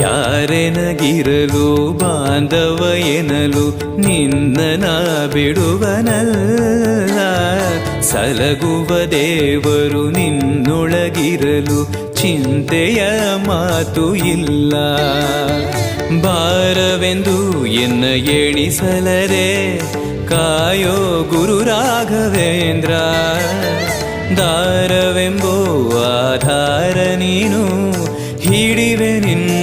ಯಾರೆನಗಿರಲು ಬಾಂಧವ ಎನಲು ನಿನ್ನ ಬಿಡುವನಲ್ಲ. ಸಲಗುವ ದೇವರು ನಿನ್ನೊಳಗಿರಲು ಚಿಂತೆಯ ಮಾತು ಇಲ್ಲ. ಭಾರವೆಂದು ಎನ್ನ ಎಣಿಸಲರೆ ಕಾಯೋ ಗುರು ರಾಘವೇಂದ್ರ. ದಾರವೆಂಬೋ ಆಧಾರ ನೀನು